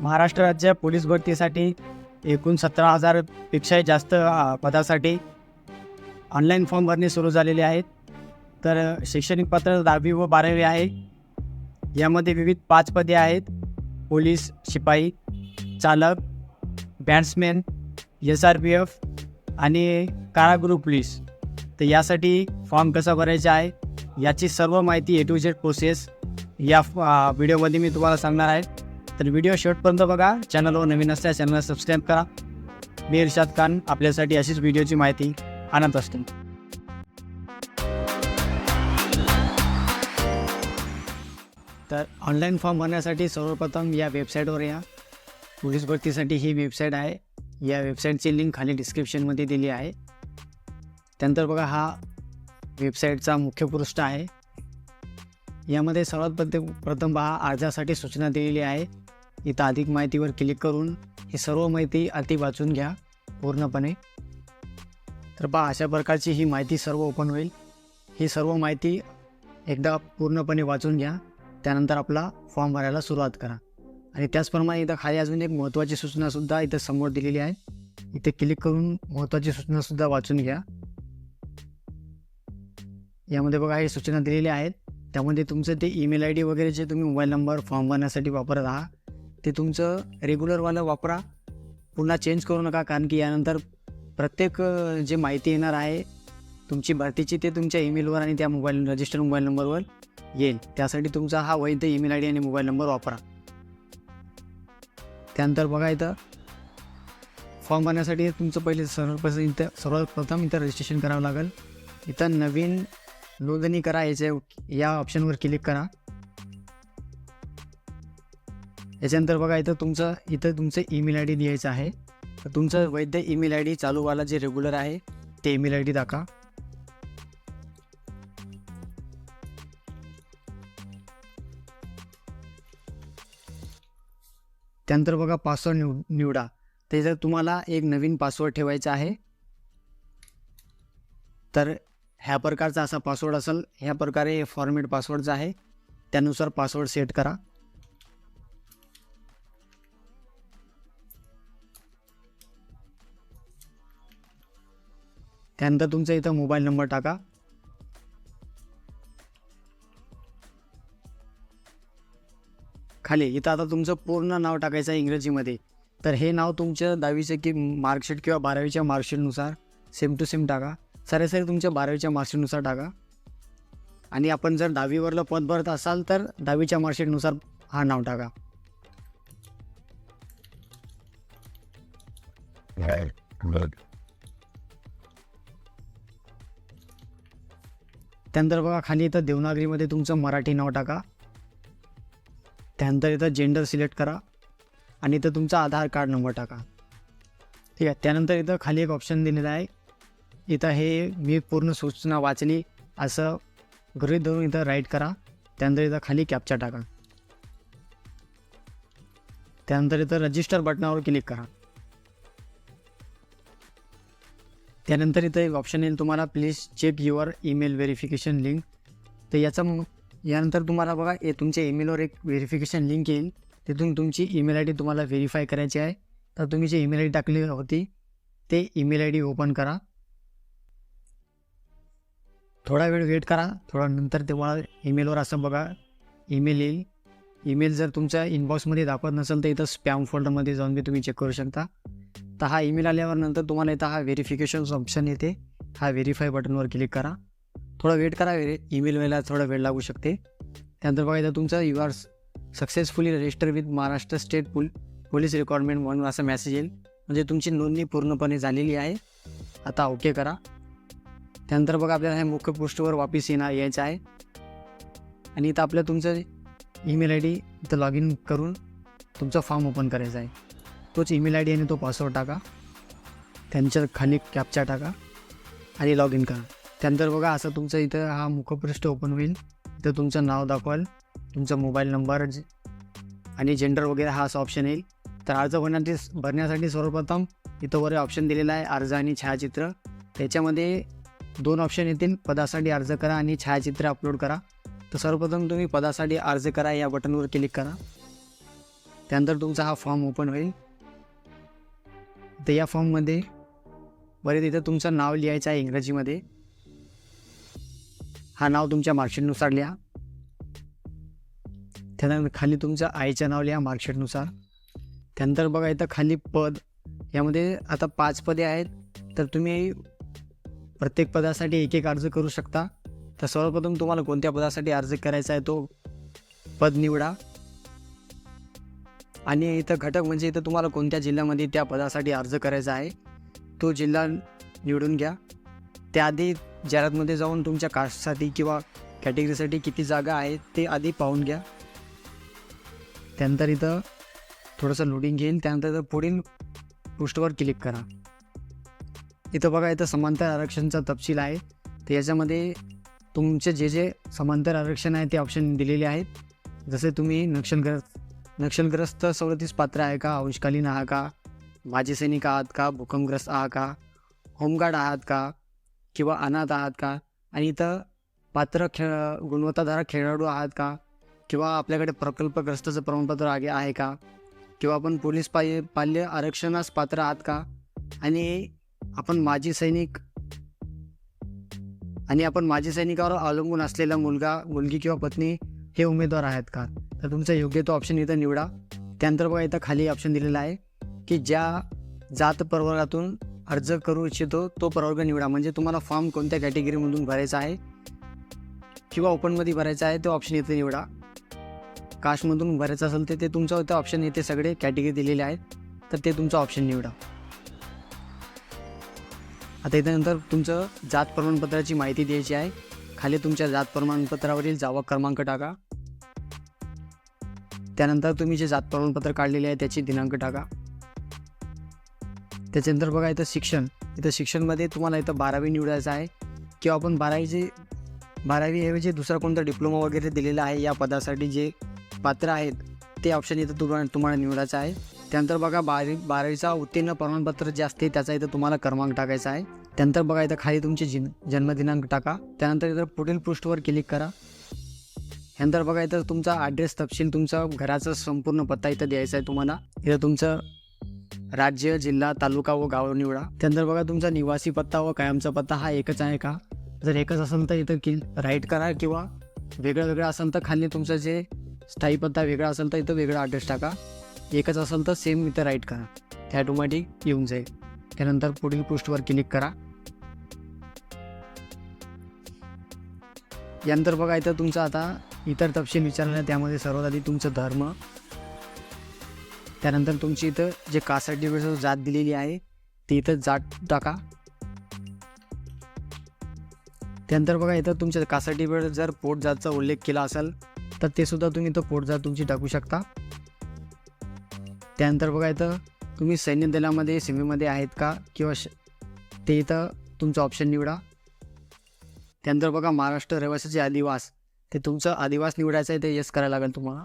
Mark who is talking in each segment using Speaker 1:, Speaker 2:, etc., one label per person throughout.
Speaker 1: महाराष्ट्र राज्य पोलीस भरतीसाठी एकूण सतरा हजारपेक्षाही जास्त पदासाठी ऑनलाईन फॉर्म भरणे सुरू झालेले आहेत. तर शैक्षणिक पात्र दहावी व बारावी आहे. यामध्ये विविध पाच पदे आहेत. पोलीस शिपाई चालक batsman S R P F आणि कारागृह पोलीस. तर यासाठी फॉर्म कसा भरायचा आहे याची सर्व माहिती ए टू झेड प्रोसेस या व्हिडिओमध्ये मी तुम्हाला सांगणार आहे. तर व्हिडिओ शेवटपर्यंत बघा. चॅनलवर नवीन असल्यास चॅनलला सबस्क्राईब करा. मी इर्शाद खान आपल्यासाठी अशीच व्हिडिओची माहिती आणत असतो. तर ऑनलाईन फॉर्म भरण्यासाठी सर्वप्रथम या वेबसाईटवर या. पोलीस भरतीसाठी ही वेबसाईट आहे. या वेबसाईटची लिंक खाली डिस्क्रिप्शनमध्ये दिली आहे. त्यानंतर बघा हा वेबसाईटचा मुख्य पृष्ठ आहे. यामध्ये सर्वात प्रथम प्रथम पहा अर्जासाठी सूचना दिलेली आहे. इथं अधिक माहितीवर क्लिक करून ही सर्व माहिती अति वाचून घ्या पूर्णपणे. तर पहा अशा प्रकारची ही माहिती सर्व ओपन होईल. ही सर्व माहिती एकदा पूर्णपणे वाचून घ्या. त्यानंतर आपला फॉर्म भरायला सुरुवात करा. आणि त्याचप्रमाणे इथं खाली अजून एक महत्त्वाची सूचनासुद्धा इथं समोर दिलेली आहे. इथे क्लिक करून महत्त्वाची सूचनासुद्धा वाचून घ्या. यामध्ये बघा हे सूचना दिलेल्या आहेत. त्यामध्ये तुमचं ते ईमेल आय डी वगैरे जे तुम्ही मोबाईल नंबर फॉर्म भरण्यासाठी वापरत आहात ते तुमचं रेग्युलरवालं वापरा. पुन्हा चेंज करू नका कारण की यानंतर प्रत्येक जे माहिती येणार आहे तुमची भरतीची ते तुमच्या ईमेलवर आणि त्या मोबाईल रजिस्टर मोबाईल नंबरवर येईल. त्यासाठी तुमचा हा वैध ईमेल आय डी आणि मोबाईल नंबर वापरा. त्यानंतर बघा इथं फॉर्म भरण्यासाठी तुमचं पहिले सर्वप्रथम इथं सर्वप्रथम इथं रजिस्ट्रेशन करावं लागेल. इथं नवीन नोंदणी करा याच्या या ऑप्शनवर क्लिक करा. याच्यानंतर बघा इथं तुमचं इथं तुमचं ईमेल आय डी द्यायचं आहे. तर तुमचं वैध ईमेल आय डी चालूवाला जे रेग्युलर आहे ते ईमेल आय डी दाखवा. त्यानंतर बघा पासवर्ड निव निवडा. त्याच्यात तुम्हाला एक नवीन पासवर्ड ठेवायचा आहे. तर ह्या प्रकारचा असा पासवर्ड असेल ह्या प्रकारे फॉर्मेट पासवर्डचा आहे. त्यानुसार पासवर्ड सेट करा. त्यानंतर तुमचा इथं मोबाईल नंबर टाका. खाली इथं आता तुमचं पूर्ण नाव टाकायचं आहे इंग्रजीमध्ये. तर हे नाव तुमच्या दहावीचं की मार्कशीट किंवा बारावीच्या मार्कशीटनुसार सेम टू सेम टाका. सरासरी तुमच्या बारावीच्या मार्कशीटनुसार टाका. आणि आपण जर दहावीवरलं पद भरत असाल तर दहावीच्या मार्कशीटनुसार हा नाव टाका.
Speaker 2: Yeah.
Speaker 1: त्यानंतर बघा खाली इथं देवनागरीमध्ये तुमचं मराठी नाव टाका. त्यानंतर इथं जेंडर सिलेक्ट करा. आणि इथं तुमचा आधार कार्ड नंबर टाका. ठीक आहे त्यानंतर इथं खाली एक ऑप्शन दिलेलं आहे. इथं हे मी पूर्ण सूचना वाचली असं गृहित धरून इथं राईट करा. त्यानंतर इथं खाली कॅप्चा टाका. त्यानंतर इथं रजिस्टर बटनावर क्लिक करा. त्यानंतर इथं एक ऑप्शन येईल तुम्हाला. Please check your email verification link तर याचा मग यानंतर तुम्हाला बघा ए तुमच्या ईमेलवर एक व्हेरिफिकेशन लिंक येईल. तिथून तुमची ईमेल आय डी तुम्हाला व्हेरीफाय करायची आहे. तर तुम्ही जी ईमेल आय डी टाकली होती ते ईमेल आय डी ओपन करा. थोडा वेळ वेट करा. थोडा नंतर तुम्हाला ईमेलवर असं बघा ईमेल येईल. ईमेल जर तुमच्या इनबॉक्समध्ये दाखवत नसेल तर इथं स्पॅम फोल्डरमध्ये जाऊन बी तुम्ही चेक करू शकता. तर हा ईमेल आल्यावर नंतर तुम्हाला इथं हा व्हेरिफिकेशन ऑप्शन येते. हा व्हेरीफाय बटनवर क्लिक करा. थोडा वेट करा ईमेल व्हायला थोडा वेळ लागू शकते. त्यानंतर बघा इथं तुमचं you are successfully register with Maharashtra state pull police requirement म्हणून असा मेसेज येईल. म्हणजे तुमची नोंदणी पूर्णपणे झालेली आहे. आता ओके करा. त्यानंतर बघा आपल्याला ह्या मुख्य पृष्ठवर वापस येणार यायचं आहे. आणि इथं आपलं तुमचं ईमेल आय डी इथं लॉग इन करून तुमचा फॉर्म ओपन करायचा आहे. तोच ईमेल आय डी आणि तो पासवर्ड टाका. त्यांच्या खाली कॅपचा टाका आणि लॉग इन करा. त्यानंतर बघा असं तुमचं इथं हा मुखपृष्ठ ओपन होईल. इथं तुमचं नाव दाखवाल तुमचा मोबाईल नंबर आणि जेंडर वगैरे हा असं ऑप्शन येईल. तर अर्ज भरण्यासाठी भरण्यासाठी सर्वप्रथम इथं वर ऑप्शन दिलेला आहे अर्ज आणि छायाचित्र. त्याच्यामध्ये दोन ऑप्शन येतील पदासाठी अर्ज करा आणि छायाचित्र अपलोड करा. तर सर्वप्रथम तुम्ही पदासाठी अर्ज करा या बटनवर क्लिक करा. त्यानंतर तुमचा हा फॉर्म ओपन होईल. तर या फॉर्ममध्ये. बरे तिथं तुमचं नाव लिहायचं आहे इंग्रजीमध्ये. हा नाव तुमच्या मार्कशीटनुसार लिहा. त्यानंतर खाली तुमचं आईचं नाव लिहा मार्कशीटनुसार. त्यानंतर बघा इथं खाली पद यामध्ये आता पाच पदे आहेत. तर तुम्ही प्रत्येक पदासाठी एक एक अर्ज करू शकता. तर सर्वप्रथम तुम्हाला कोणत्या पदासाठी अर्ज करायचा आहे तो पद निवडा. आणि इथं घटक म्हणजे इथं तुम्हाला कोणत्या जिल्ह्यामध्ये त्या पदासाठी अर्ज करायचा आहे तो जिल्हा निवडून घ्या. त्याआधी जाहिरातमध्ये जाऊन तुमच्या कास्टसाठी किंवा कॅटेगरीसाठी किती जागा आहेत ते आधी पाहून घ्या. त्यानंतर इथं थोडंसं लोडिंग घेईल त्यानंतर इथं पुढील पृष्ठवर क्लिक करा. इथं बघा इथं समांतर आरक्षणचा तपशील आहे. तर याच्यामध्ये तुमचे जे जे समांतर आरक्षण आहे ते ऑप्शन दिलेले आहेत. जसे तुम्ही नक्षलग्रस्त नक्षलग्रस्त सवलतीस पात्र आहे का? अंशकालीन आहात का? माजी सैनिक आहात का? भूकंपग्रस्त आहात का? होमगार्ड आहात का? किंवा अनाथ आहात का? आणि इथं पात्र खेळ गुणवत्ताधारक खेळाडू आहात का? किंवा आपल्याकडे प्रकल्पग्रस्तचं प्रमाणपत्र आगे आहे का? किंवा आपण पोलीस पाय पाल्य आरक्षणास पात्र आहात का? आणि आपण माजी सैनिक आणि आपण माजी सैनिकावर अवलंबून असलेला मुलगा मुलगी किंवा पत्नी हे उमेदवार आहेत का? तर तुमचा योग्य तो ऑप्शन इथं निवडा. त्यानंतर बघा इथं खाली ऑप्शन दिलेला आहे की ज्या जात प्रवर्गातून अर्ज करू इच्छितो तो प्रवर्ग निवडा. म्हणजे तुम्हाला फॉर्म कोणत्या कॅटेगरीमधून भरायचा आहे किंवा ओपनमध्ये भरायचा आहे तो ऑप्शन इथे निवडा. कास्टमधून भरायचं असेल तर ते तुमचं इथं ऑप्शन इथे सगळे कॅटेगरी दिलेले आहेत तर ते तुमचं ऑप्शन निवडा. आता इथं तुमचं जात प्रमाणपत्राची माहिती द्यायची आहे. खाली तुमच्या जात प्रमाणपत्रावरील जावा क्रमांक टाका. त्यानंतर तुम्ही जे जात प्रमाणपत्र काढलेले आहे त्याची दिनांक टाका. त्याच्यानंतर बघा इथं शिक्षण. इथं शिक्षणमध्ये तुम्हाला इथं बारावी निवडायचं आहे. किंवा आपण बारावीचे बारावीऐवजी दुसरा कोणता डिप्लोमा वगैरे दिलेला आहे या पदासाठी जे पात्र आहेत ते ऑप्शन इथं तुम्हाला तुम्हाला निवडायचं आहे. त्यानंतर बघा बारावी बारावीचा उत्तीर्ण प्रमाणपत्र जे असते त्याचा इथं तुम्हाला क्रमांक टाकायचा आहे. त्यानंतर बघा इथं खाली तुमचे जिन जन्मदिनांक टाका. त्यानंतर इथं पुढील पृष्ठवर क्लिक करा. ह्यानंतर बघा इथं तुमचा ॲड्रेस तपशील तुमचा घराचा संपूर्ण पत्ता इथं द्यायचा आहे तुम्हाला. इथं तुमचं राज्य जिल्हा तालुका व गाव निवडा. त्यानंतर बघा तुमचा निवासी पत्ता व कायमचा पत्ता हा एकच आहे का? जर एकच असेल तर इथं की राईट करा किंवा वेगळं वेगळं असेल तर खाली तुमचं जे स्थायी पत्ता वेगळा असेल तर इथं वेगळा ॲड्रेस टाका. एकच असेल तर सेम इथं राईट करा. ते ॲटोमॅटिक येऊन जाईल. त्यानंतर पुढील पृष्ठवर क्लिक करा. यानंतर बघा इथं तुमचं आता इतर तपशील विचारलं त्यामध्ये सर्वात आधी तुमचं धर्म. त्यानंतर तुमची इथं जे कास्ट सर्टिफिकेट जात दिलेली आहे ती इथं जात टाका. त्यानंतर बघा इथं तुमच्या कास्ट सर्टिफिकेट जर पोट जातचा उल्लेख केला असेल तर ते सुद्धा तुम्ही इथं पोट जात तुमची टाकू शकता. त्यानंतर बघा इथं तुम्ही सैन्य दलामध्ये सीमेमध्ये आहेत का किंवा श ते इथं तुमचं ऑप्शन निवडा. त्यानंतर बघा महाराष्ट्र रहिवासाचे आदिवास. ते तुमचं आदिवास निवडायचं आहे ते यस करायला लागेल तुम्हाला.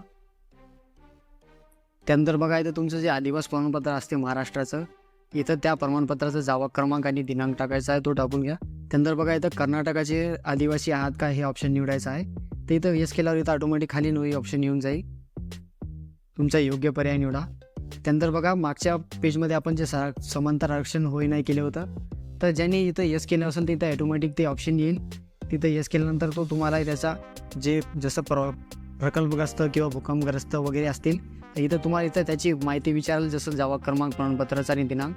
Speaker 1: त्यानंतर बघा इथं तुमचं जे आदिवास प्रमाणपत्र असते महाराष्ट्राचं इथं त्या प्रमाणपत्राचा जावा क्रमांक आणि दिनांक टाकायचा आहे तो टाकून घ्या. त्यानंतर बघा इथं कर्नाटकाचे आदिवासी आहात का हे ऑप्शन निवडायचं आहे. ते इथं येस केल्यावर इथं ऑटोमॅटिक खाली नवी ऑप्शन येऊन जाईल. तुमचा योग्य पर्याय निवडा. त्यानंतर बघा मागच्या पेजमध्ये आपण जे सा समांतर आरक्षण होई नाही केलं होतं तर ज्यांनी इथं यस केलं असेल तर इथं ॲटोमॅटिक ते ऑप्शन येईल. तिथं यस केल्यानंतर तो तुम्हाला त्याचा जे जसं प्र प्रकल्पग्रस्त किंवा भूकंपग्रस्त वगैरे असतील तर इथं तुम्हाला इथं त्याची माहिती विचाराल जसं जावा क्रमांक प्रमाणपत्राचा आणि दिनांक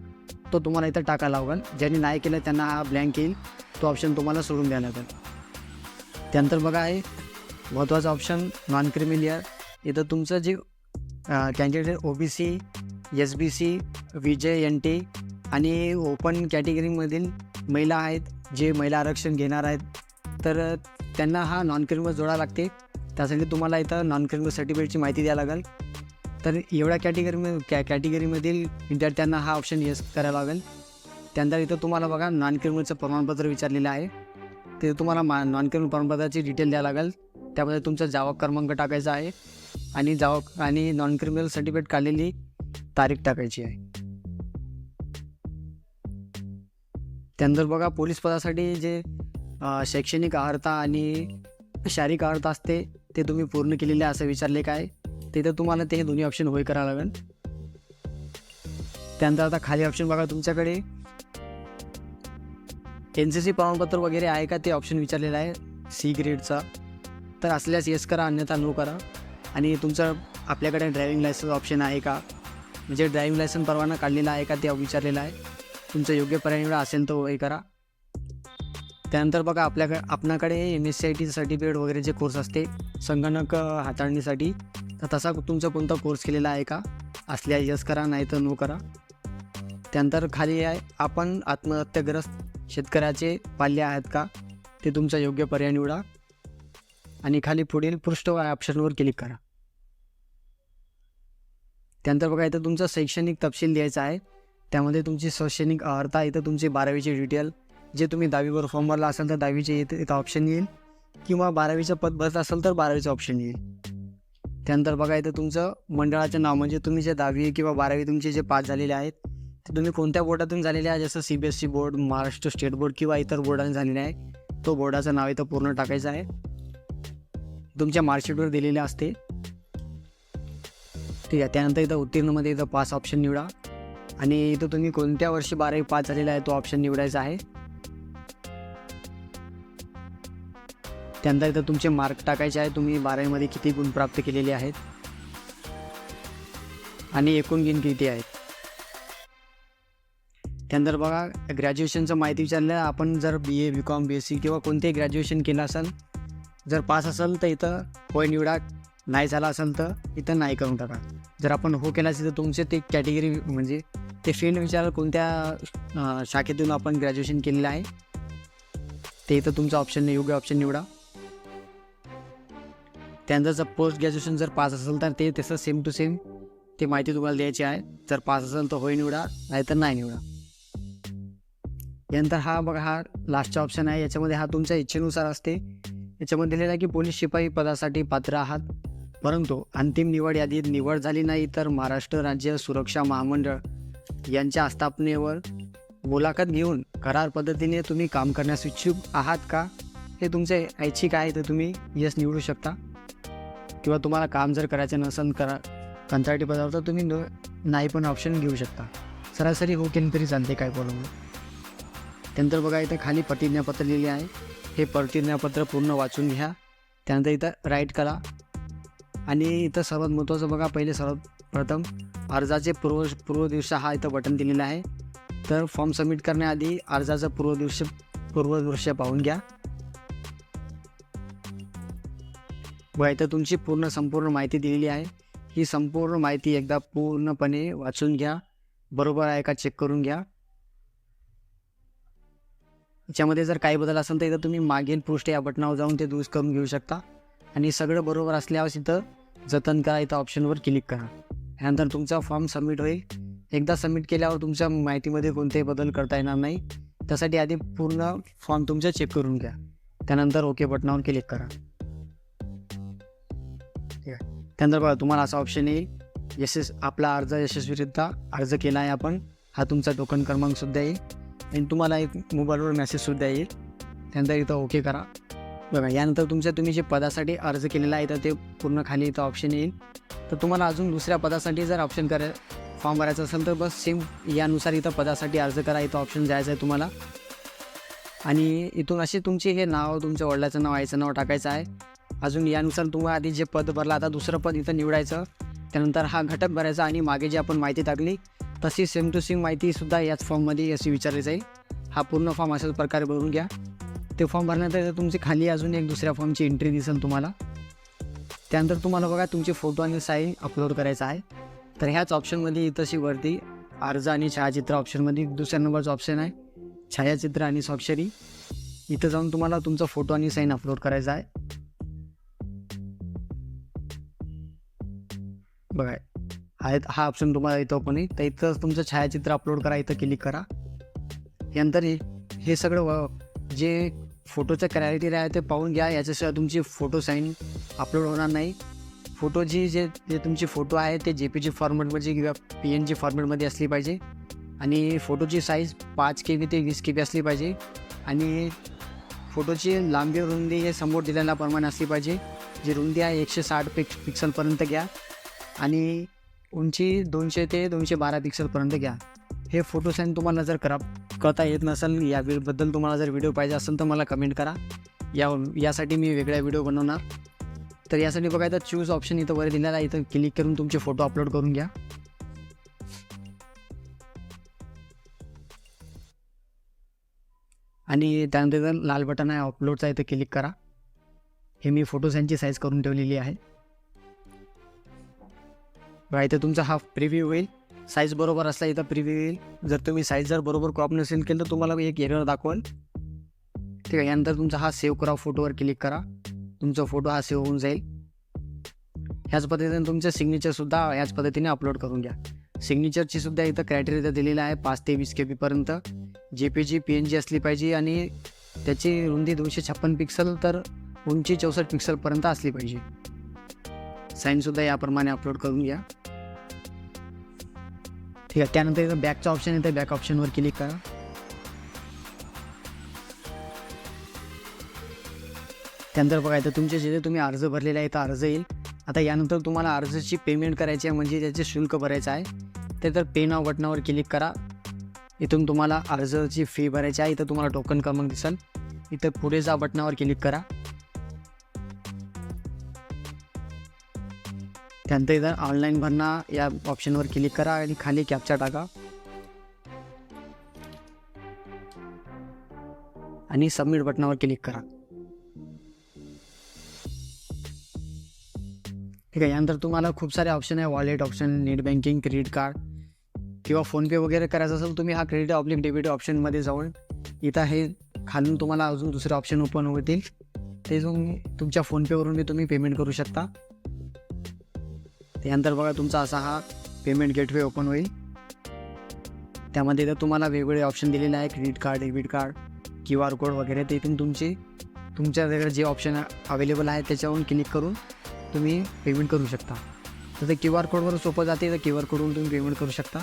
Speaker 1: तो तुम्हाला इथं टाकायला लागेल. ज्यांनी नाही केलं त्यांना हा ब्लँक येईल. तो ऑप्शन तुम्हाला सोडून द्यायला लागेल त्यानंतर बघा आहे महत्त्वाचा ऑप्शन नॉन क्रिमिलियर इथं तुमचं जे candidate O B C S B C V J N T आणि ओपन कॅटेगरीमधील महिला आहेत जे महिला आरक्षण घेणार आहेत तर त्यांना हा नॉन क्रिमिनल जोडा लागते. त्यासाठी तुम्हाला इथं नॉन क्रिमिनल सर्टिफिकेटची माहिती द्यावी लागेल. तर एवढ्या कॅटेगरी कॅ कॅटेगरीमधील विद्यार्थ्यांना हा ऑप्शन यस करायला लागेल. त्यानंतर इथं तुम्हाला बघा नॉन क्रिमिनलचं प्रमाणपत्र विचारलेलं आहे. ते तुम्हाला मा नॉन क्रिमिनल प्रमाणपत्राची डिटेल द्यावं लागेल. त्यामध्ये तुमचा जावा क्रमांक टाकायचा आहे. आणि जावा आणि नॉन क्रिमिनल सर्टिफिकेट काढलेली तारीख टाकायची आहे. त्यानंतर बघा पोलीस पदासाठी जे शैक्षणिक अर्हता आणि शारीरिक अर्हता असते ते तुम्ही पूर्ण केलेले असं विचारले काय? तिथं तुम्हाला ते दोन्ही ऑप्शन होय करावं लागेल त्यानंतर आता खाली ऑप्शन बघा तुमच्याकडे. एन सी सी प्रमाणपत्र वगैरे आहे का? ते ऑप्शन विचारलेलं आहे सी ग्रेडचा तर असल्यास येस करा अन्यथा नो करा. आणि तुमचं आपल्याकडे ड्रायव्हिंग लायसन्स ऑप्शन आहे का? म्हणजे ड्रायव्हिंग लायसन परवाना काढलेला आहे का? ते विचारलेलं आहे. तुमचं योग्य पर्याय निवडा असेल तर हे करा. त्यानंतर बघा आपल्याकडे आपणाकडे M S C I T certificate वगैरे जे कोर्स असते संगणक हाताळणीसाठी तर तसा तुमचा कोणता कोर्स केलेला आहे का? असल्या यस करा नाही तर नो करा. त्यानंतर खाली आहे आपण आत्महत्याग्रस्त शेतकऱ्याचे पाल्य आहेत का? ते तुमचा योग्य पर्याय निवडा. आणि खाली पुढील पृष्ठ ऑप्शनवर क्लिक करा. त्यानंतर बघा इथं तुमचा शैक्षणिक तपशील द्यायचा आहे. त्यामध्ये तुमची शैक्षणिक अर्हता इथं तुमची बारावीची डिटेल जे तुम्ही दहावीवर फॉर्म भरला असाल तर दहावीचे इथं इथं ऑप्शन येईल. किंवा बारावीचं पद भरत असेल तर बारावीचं ऑप्शन येईल. त्यानंतर बघा इथं तुमचं मंडळाचं नाव म्हणजे तुम्ही जे दहावी किंवा बारावी तुमचे जे पास झालेले आहेत ते तुम्ही कोणत्या बोर्डातून झालेले आहे? जसं C B S C board Maharashtra state board किंवा इतर बोर्डाने झालेले आहे तो बोर्डाचं नाव इथं पूर्ण टाकायचं आहे. तुमच्या मार्कशीटवर दिलेले असते ठीक आहे त्यानंतर इथं उत्तीर्णमध्ये इथं पास ऑप्शन निवडा. आणि इथं तुम्ही कोणत्या वर्षी बारावी पास झालेला आहे तो ऑप्शन निवडायचा आहे. त्यानंतर इथं तुमचे मार्क टाकायचे आहे. तुम्ही बारावीमध्ये किती गुण प्राप्त केलेले आहेत? आणि एकूण गुण किती आहेत? त्यानंतर बघा ग्रॅज्युएशनचं माहिती विचारलं. आपण जर B A B com B S C किंवा कोणतेही ग्रॅज्युएशन केलं असेल जर पास असेल तर इथं होय निवडा. नाही झाला असेल तर इथं नाही करून टाका. जर आपण हो केला असेल तर तुमचे ते कॅटेगरी म्हणजे ते फील्ड विचार कोणत्या शाखेतून आपण ग्रॅज्युएशन केलेलं आहे. ते इथं तुमचं ऑप्शन योग्य ऑप्शन निवडा. त्यानंतर जर पोस्ट ग्रॅज्युएशन जर पास असेल तर ते तसं सेम टू सेम ते माहिती तुम्हाला द्यायची आहे. जर पास असेल तर होय निवडा नाही तर नाही निवडा. यानंतर हा बघा हा लास्टचा ऑप्शन आहे. याच्यामध्ये हा तुमच्या इच्छेनुसार असते. याच्यामध्ये दिलेला आहे की पोलीस शिपाई पदासाठी पात्र आहात. परंतु अंतिम निवड यादीत निवड झाली नाही तर महाराष्ट्र राज्य सुरक्षा महामंडळ यांच्या आस्थापनेवर मुलाखत घेऊन करार पद्धतीने तुम्ही काम करण्यास इच्छुक आहात का? हे तुमचे ऐच्छिक आहे तर तुम्ही यश निवडू शकता. किंवा तुम्हाला काम जर करायचं नसेल करा कंत्राटी पदावर तर तुम्ही न नाही पण ऑप्शन घेऊ शकता. सरासरी हो केली तरी चालते काय प्रॉब्लेम नाही. त्यानंतर बघा इथं खाली प्रतिज्ञापत्र लिहिले आहे. हे प्रतिज्ञापत्र पूर्ण वाचून घ्या. त्यानंतर इथं राईट करा. आणि इथं सर्वात महत्त्वाचं बघा पहिले सर्वात प्रथम अर्जाचे पूर्व पूर्व दिवस हा इथं बटन दिलेला आहे. तर फॉर्म सबमिट करण्याआधी अर्जाचं पूर्वदिवशी पूर्वदृश्य पाहून घ्या. व इथं तुमची पूर्ण संपूर्ण माहिती दिलेली आहे. ही संपूर्ण माहिती एकदा पूर्णपणे वाचून घ्या. बरोबर आहे का चेक करून घ्या. याच्यामध्ये जर काही बदल असेल तर इथं तुम्ही मागील पृष्ठ या बटनावर जाऊन ते दुरुस्त करून घेऊ शकता. आणि सगळं बरोबर असल्यावर इथं जतन करा. इथं ऑप्शनवर क्लिक करा. त्यानंतर तुमचा फॉर्म सबमिट होईल. एकदा सबमिट केल्यावर तुमच्या माहितीमध्ये कोणतेही बदल करता येणार नाही. त्यासाठी आधी पूर्ण फॉर्म तुमचा चेक करून घ्या. त्यानंतर ओके बटनावर क्लिक करा. त्यानंतर बघा तुम्हाला असा ऑप्शन येईल. यशस आपला अर्ज यशस्वीरित्या अर्ज केला आहे आपण. हा तुमचा टोकन क्रमांकसुद्धा येईल. आणि तुम्हाला एक मोबाईलवर मेसेजसुद्धा येईल. त्यानंतर इथं ओके करा. बघा यानंतर तुमच्या तुम्ही जे पदासाठी अर्ज केलेला आहे तर ते पूर्ण खाली इथं ऑप्शन येईल. तर तुम्हाला अजून दुसऱ्या पदासाठी जर ऑप्शन कराय फॉर्म भरायचा असेल तर बस सेम यानुसार इथं पदासाठी अर्ज करा. इथं ऑप्शन जायचं आहे तुम्हाला. आणि इथून असे तुमचे हे नाव तुमच्या वडिलाचं नाव आईचं नाव टाकायचं आहे. अजून यानुसार तुम्हाला आधी जे पद भरलं आता दुसरं पद इथं निवडायचं. त्यानंतर हा घटक भरायचा आणि मागे जी आपण माहिती टाकली तशी सेम टू सेम माहितीसुद्धा याच फॉर्ममध्ये अशी विचारली जाईल हा पूर्ण फॉर्म अशाच प्रकारे भरून घ्या. ते फॉर्म भरल्यानंतर तुमची खाली अजून एक दुसऱ्या फॉर्मची एंट्री दिसेल तुम्हाला. त्यानंतर तुम्हाला बघा तुमचे फोटो आणि साईन अपलोड करायचा आहे. तर ह्याच ऑप्शनमध्ये इथंशी वरती अर्ज आणि छायाचित्र ऑप्शनमध्ये दुसऱ्या नंबरचं ऑप्शन आहे. छायाचित्र आणि स्वाक्षरी. इथं जाऊन तुम्हाला तुमचा फोटो आणि साईन अपलोड करायचा आहे. बघा हा हा ऑप्शन तुम्हाला इथं पण आहे. तर इथं तुमचं छायाचित्र अपलोड करा इथं क्लिक करा. यानंतर हे हे सगळं जे फोटोचं क्लॅरिटी आहे ते पाहून घ्या. याच्याशिवाय तुमची फोटो साईन अपलोड होणार नाही. फोटो जी जे जे तुमची फोटो आहे ते जे पी जी फॉर्मॅटमध्ये किंवा पी एन जी फॉर्मॅटमध्ये असली पाहिजे. आणि फोटोची साईज पाच के बी ते वीस के बी असली पाहिजे. आणि फोटोची लांबी रुंदी हे समोर दिलेल्याप्रमाणे असली पाहिजे. जी रुंदी आहे एकशे साठ पिक्स पिक्सलपर्यंत घ्या. आणि उंची दोनशे ते दोनशे बारा पिक्सलपर्यंत घ्या. हे फोटो साईन तुम्हाला जर करा करता येत नसेल या वेळबद्दल तुम्हाला जर व्हिडिओ पाहिजे असेल तर मला कमेंट करा. या यासाठी मी वेगळा व्हिडिओ बनवणार. तर यासाठी बघा इथं चूज ऑप्शन इथं वर दिलेला आहे. इथं क्लिक करून तुमचे फोटो अपलोड करून घ्या. आणि त्यानंतर लाल बटन आहे अपलोडचा इथं क्लिक करा. हे मी फोटोज साईज करून ठेवलेली आहे. बघा इथं तुमचा हा प्रिव्ह्यू होईल साईज बरोबर असला इथं प्रिव्ह्यू येईल. जर तुम्ही साईज जर बरोबर क्रॉप नसेल केलं तर तुम्हाला एक एरर दाखवाल. ठीक आहे यानंतर तुमचा हा सेव्ह करा फोटोवर क्लिक करा. तुमचा फोटो हा सेव्ह होऊन जाईल. ह्याच पद्धतीने तुमचं सिग्नेचरसुद्धा ह्याच पद्धतीने अपलोड करून घ्या. सिग्नेचरची सुद्धा इथं क्रायटेरिया दिलेला आहे पाच ते वीस K बीपर्यंत J P G P N G असली पाहिजे आणि त्याची रुंदी दोनशे छप्पन पिक्सल तर उंची चौसष्ट पिक्सलपर्यंत असली पाहिजे. साईनसुद्धा याप्रमाणे अपलोड करून घ्या. ठीक आहे त्यानंतर इथं बॅकचं ऑप्शन येतं बॅक ऑप्शनवर क्लिक करा. त्यानंतर बघा इथं तुमचे जे तुम्ही अर्ज भरलेला आहे इथं अर्ज येईल. आता यानंतर तुम्हाला अर्जाची पेमेंट करायची आहे म्हणजे त्याचे शुल्क भरायचं आहे. ते तर पे नाव बटनावर क्लिक करा. इथून तुम्हाला अर्जाची फी भरायची आहे इथं तुम्हाला टोकन क्रमांक दिसेल. इथं पुढे जा बटनावर क्लिक करा. त्यानंतर इथं ऑनलाईन भरणा या ऑप्शनवर क्लिक करा आणि खाली कॅपचा टाका. आणि सबमिट बटनावर क्लिक करा. ठीक आहे यानंतर तुम्हाला खूप सारे ऑप्शन आहे. Wallet option net banking credit card किंवा फोनपे वगैरे करायचं असेल तुम्ही हा क्रेडिट ऑब्लिक डेबिट ऑप्शनमध्ये जाऊन इथं हे खालून तुम्हाला अजून दुसरे ऑप्शन ओपन होतील. ते तुम्ही तुमच्या फोनपेवरून बी तुम्ही पेमेंट करू शकता. त्यानंतर बघा तुमचा असा हा पेमेंट गेटवे ओपन होईल. त्यामध्ये तर तुम्हाला वेगवेगळे ऑप्शन दिलेले आहे credit card debit card Q R code वगैरे ते इथून तुमची तुमच्याकडे जे ऑप्शन अवेलेबल आहे त्याच्यावरून क्लिक करून तुम्ही पेमेंट करू शकता. तर ते क्यू आर कोडवर सोपं जाते तर क्यू आर कोडवरून तुम्ही पेमेंट करू शकता.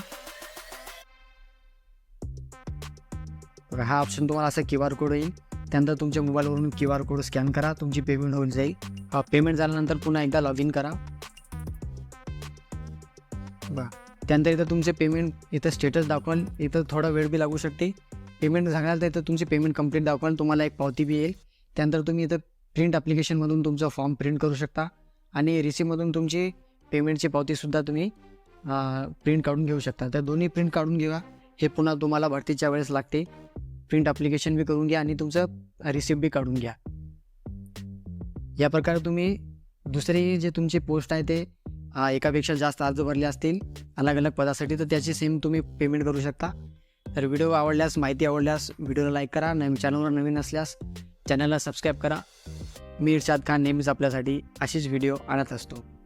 Speaker 1: बघा हा ऑप्शन तुम्हाला असा क्यू आर कोड येईल. त्यानंतर तुमच्या मोबाईलवरून क्यू आर कोड स्कॅन करा तुमची पेमेंट होऊन जाईल. पेमेंट झाल्यानंतर पुन्हा एकदा लॉग इन करा. बघा त्यानंतर इथं तुमचे पेमेंट इथं स्टेटस दाखवाल. इथं थोडा वेळ बी लागू शकते. पेमेंट झाल्यानंतर इथं तुमची पेमेंट कंप्लीट दाखवाल. तुम्हाला एक पावती बी येईल. त्यानंतर तुम्ही इथं प्रिंट ॲप्लिकेशनमधून तुमचा फॉर्म प्रिंट करू शकता. आणि रिसिप्टमधून तुमची पेमेंटची पावतीसुद्धा तुम्ही प्रिंट काढून घेऊ शकता. तर दोन्ही प्रिंट काढून घ्या हे पुन्हा तुम्हाला भरतीच्या वेळेस लागते. प्रिंट ॲप्लिकेशन बी करून घ्या आणि तुमचं रिसिप्ट बी काढून घ्या. या प्रकारे तुम्ही दुसरी जे तुमची पोस्ट आहे ते एकापेक्षा जास्त अर्ज भरले असतील अलग अलग पदासाठी तर त्याची सेम तुम्ही पेमेंट करू शकता. तर व्हिडिओ आवडल्यास माहिती आवडल्यास व्हिडिओला लाईक करा नवीन चॅनलवर नवीन असल्यास चॅनलला सबस्क्राईब करा. मी इर्शाद खान नेहमीच आपल्यासाठी अशीच व्हिडिओ आणत असतो.